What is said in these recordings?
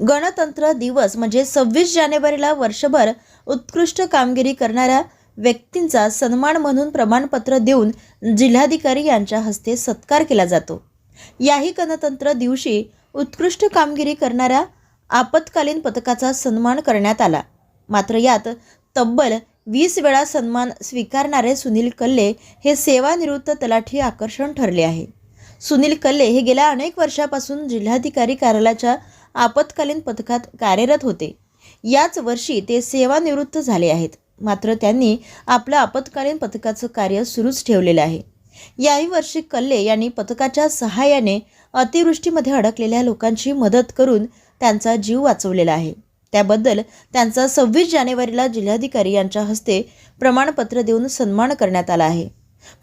गणतंत्र दिवस म्हणजे सव्वीस जानेवारीला वर्षभर उत्कृष्ट कामगिरी करणाऱ्या व्यक्तींचा सन्मान म्हणून प्रमाणपत्र देऊन जिल्हाधिकारी यांच्या हस्ते सत्कार केला जातो. याही गणतंत्र दिवशी उत्कृष्ट कामगिरी करणाऱ्या आपत्कालीन पथकाचा सन्मान करण्यात आला. मात्र यात तब्बल वीस वेळा सन्मान स्वीकारणारे सुनील कल्ले हे सेवानिवृत्त तलाठी आकर्षण ठरले आहे. सुनील कल्ले हे गेल्या अनेक वर्षापासून जिल्हाधिकारी कार्यालयाच्या आपत्कालीन पथकात कार्यरत होते. याच वर्षी ते सेवानिवृत्त झाले आहेत. मात्र त्यांनी आपलं आपत्कालीन पथकाचं कार्य सुरूच ठेवलेलं आहे. याही वर्षी कल्ले यांनी पथकाच्या सहाय्याने अतिवृष्टीमध्ये अडकलेल्या लोकांची मदत करून त्यांचा जीव वाचवलेला आहे. त्याबद्दल त्यांचा सव्वीस जानेवारीला जिल्हाधिकारी यांच्या हस्ते प्रमाणपत्र देऊन सन्मान करण्यात आला आहे.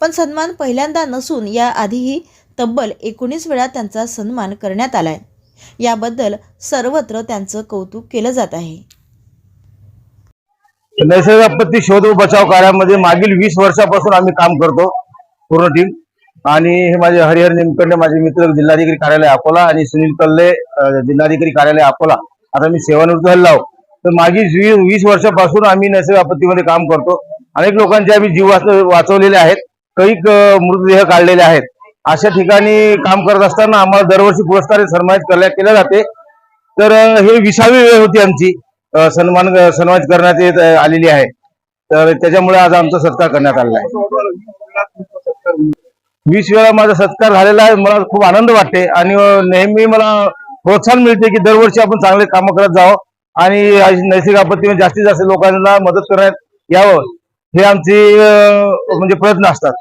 पण सन्मान पहिल्यांदा नसून याआधीही तब्बल एकोणीस वेळा त्यांचा सन्मान करण्यात आला आहे याबद्दल सर्वत्र त्यांचं कौतुक केलं जात आहे. नैसर्ग आपत्ती शोध व बचाव कार्यामध्ये मागील वीस वर्षापासून आम्ही काम करतो पूर्ण टीम आणि हे माझे हरिहर निमकडले माझे मित्र जिल्हाधिकारी कार्यालय अकोला आणि सुनील कल्ले जिल्हाधिकारी कार्यालय अकोला. आता मी सेवानिवृत्त झालेलो आहोत तर मागील वीस वर्षापासून आम्ही नैसर्गिक आपत्तीमध्ये काम करतो. अनेक लोकांचे आम्ही जीव वाचवलेले आहेत. काही मृतदेह काढलेले आहेत. अशा ठिकाणी काम करत असताना आम्हाला दरवर्षी पुरस्कार सन्मानित करल्या केल्या जाते. तर हे विसावी वेळ होती आमची. सन्मान सन्मानित करण्यात येत आलेली आहे. तर त्याच्यामुळे आज आमचा सत्कार करण्यात आलेला आहे. वीस वेळा माझा सत्कार झालेला आहे. मला खूप आनंद वाटते आणि नेहमी मला प्रोत्साहन मिळते की दरवर्षी आपण चांगले कामं करत जावं आणि नैसर्गिक आपत्तीमध्ये जास्तीत जास्त लोकांना मदत करण्यात यावं. हे आमचे म्हणजे प्रयत्न असतात.